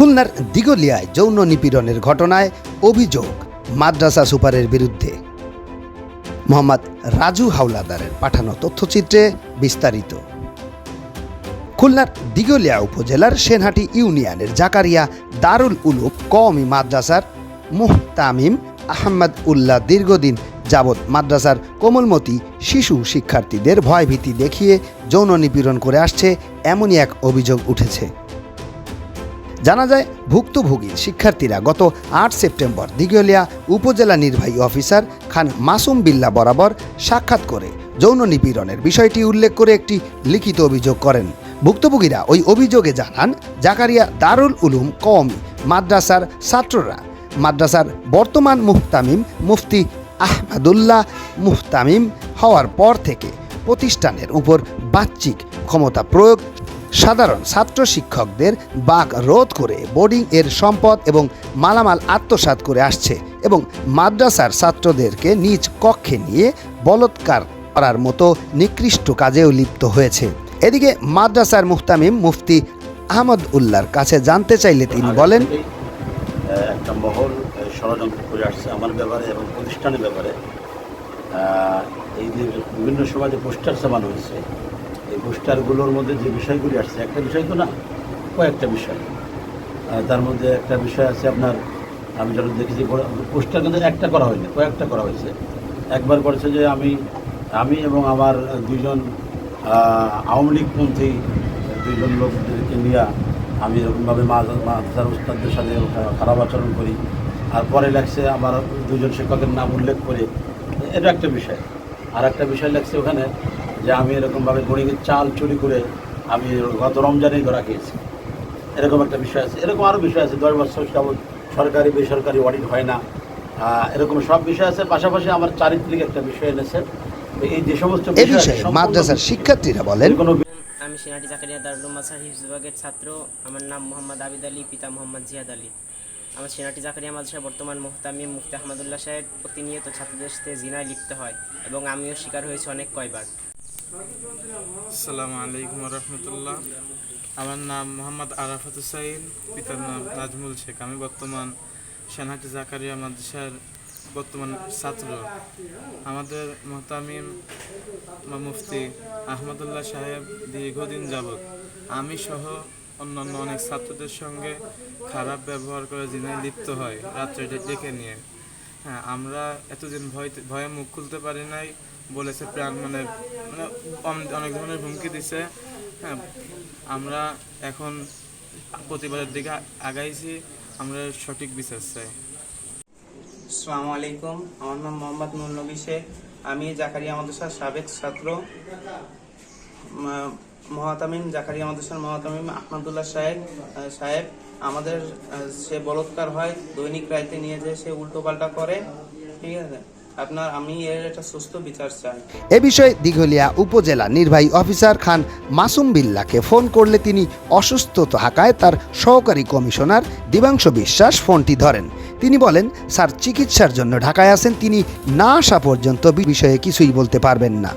খুলনার দিগলিয়ায় যৌন নিপীড়নের ঘটনায় অভিযোগ, মাদ্রাসা সুপারের বিরুদ্ধে। মোহাম্মদ রাজু হাওলাদারের পাঠানো তথ্যচিত্রে বিস্তারিত। খুলনার দিগলিয়া উপজেলার সেনহাটি ইউনিয়নের জাকারিয়া দারুল উলুম কওমি মাদ্রাসার মুহতামিম আহমদ উল্লাহ দীর্ঘদিন যাবৎ মাদ্রাসার কোমলমতি শিশু শিক্ষার্থীদের ভয়ভীতি দেখিয়ে যৌন নিপীড়ন করে আসছে, এমনই এক অভিযোগ উঠেছে। জানা যায়, ভুক্তভোগী শিক্ষার্থীরা গত আট সেপ্টেম্বর দিগলিয়া উপজেলা নির্বাহী অফিসার খান মাসুম বিল্লা বরাবর সাক্ষাৎ করে যৌন নিপীড়নের বিষয়টি উল্লেখ করে একটি লিখিত অভিযোগ করেন। ভুক্তভোগীরা ওই অভিযোগে জানান, জাকারিয়া দারুল উলুম কওমি, মাদ্রাসার ছাত্ররা। মাদ্রাসার বর্তমান মুহতামিম মুফতি আহমদুল্লাহ মুহতামিম হওয়ার পর থেকে প্রতিষ্ঠানের উপর বাহ্যিক ক্ষমতা প্রয়োগ সাধারণ ছাত্র শিক্ষকদের বাক রোধ করে বোর্ডিং এর সম্পদ এবং মালামাল আত্মসাৎ করে আসছে এবং মাদ্রাসার ছাত্রদেরকে নিজ কক্ষে নিয়ে বলৎকার করার মতো নিকৃষ্ট কাজেও লিপ্ত হয়েছে। এদিকে মাদ্রাসার মুহতামিম মুফতি আহমদ উল্লার কাছে জানতে চাইলে তিনি বলেন একটা মহল ষড়যন্ত্র করে আসছে আমার ব্যাপারে এবং প্রতিষ্ঠানের ব্যাপারে। এই যে বিভিন্ন সময় যে পোস্টার চালানো হয়েছে পোস্টারগুলোর মধ্যে যে বিষয়গুলি আসছে, একটা বিষয় তো না, কয়েকটা বিষয়। তার মধ্যে একটা বিষয় আছে আপনার, আমি যখন দেখেছি পোস্টার কিন্তু একটা করা হয়নি, কয়েকটা করা হয়েছে। একবার করেছে যে আমি আমি এবং আমার দুইজন আওয়ামী লীগপন্থী দুইজন লোকদেরকে নিয়ে আমি এরকমভাবে মাদ্রাসার উস্তাদদের সাথে খারাপ আচরণ করি। আর পরে লাগছে আমার দুজন শিক্ষকের নাম উল্লেখ করে, এটা একটা বিষয়। আর একটা বিষয় লাগছে ওখানে যে আমি এরকমভাবে গণিতের চাল চুরি করে আমি গত রমজানেই ধরা খেয়েছি। এরকম একটা বিষয় আছে। এরকম আরও বিষয় আছে। দশ বছর যাবৎ সরকারি বেসরকারি অডিট হয় না। এরকম সব বিষয় আছে। পাশাপাশি আমার চারিত্রিক একটা বিষয় এনেছে। এই যে সমস্ত বিষয় মাদ্রাসার শিক্ষার্থীরা বলেন। কোনো আমি সিনাটি জাকারিয়া দারুল মাসার হিফজ বিভাগের ছাত্র। আমার নাম মোহাম্মদ আবিদ আলী পিতা মোহাম্মদ জিয়াদ আলী। আমার সিনাটি জাকারিয়া মাদ্রাসার বর্তমান মুহতামিম মুফতি আহমদুল্লাহ সাহেব প্রতিনিয়ত ছাত্রদের সাথে জিনায় লিপ্ত হয় এবং আমিও শিকার হয়েছি অনেক কয়বার। আসসালামু আলাইকুম রহমতুল্লাহ। আমার নাম মোহাম্মদ আরাফাত হুসাইন, পিতার নাম নাজমুল শেখ। আমি বর্তমান সেনহাটি জাকারিয়া মাদ্রাসার বর্তমান ছাত্র। আমাদের মোহতামিম বা মুফতি আহমদুল্লাহ সাহেব দীর্ঘদিন যাবৎ আমি সহ অন্যান্য অনেক ছাত্রদের সঙ্গে খারাপ ব্যবহার করে জিনায় লিপ্ত হয় রাত্রে ডেকে নিয়ে। হ্যাঁ আমরা এতদিন ভয় ভয়ে মুখ খুলতে পারি নাই, বলেছে প্রাণ মানে মানে অনেক ধরনের হুমকি দিছে। হ্যাঁ আমরা এখন প্রতিবাদের দিকে আগাইছি, আমরা সঠিক বিচার চাই। আসসালামু আলাইকুম, আমার নাম মোহাম্মদ নুর নবী শেখ। আমি জাকারিয়া মাদ্রাসার সাবেক ছাত্র। মহাতামিম জাকারিয়া মাদ্রাসার মহাতামিম আহমদুল্লাহ সাহেব সাহেব, আমাদের সে বলৎকার হয়, দৈনিক রাইতে নিয়ে যে সে উল্টোপাল্টা করে, ঠিক আছে? আপনার, আমি এর একটা সুস্থ বিচার চাই। এ বিষয়ে দিঘলিয়া উপজেলা নির্বাহী অফিসার খান মাসুম বিল্লাকে ফোন করলে তিনি অসুস্থ থাকায় তার সহকারী কমিশনার দিবাংশ বিশ্বাস ফোনটি ধরেন। তিনি বলেন, স্যার, চিকিৎসার জন্য ঢাকায় আছেন, তিনি না আসা পর্যন্ত বিষয়ে কিছুই বলতে পারবেন না।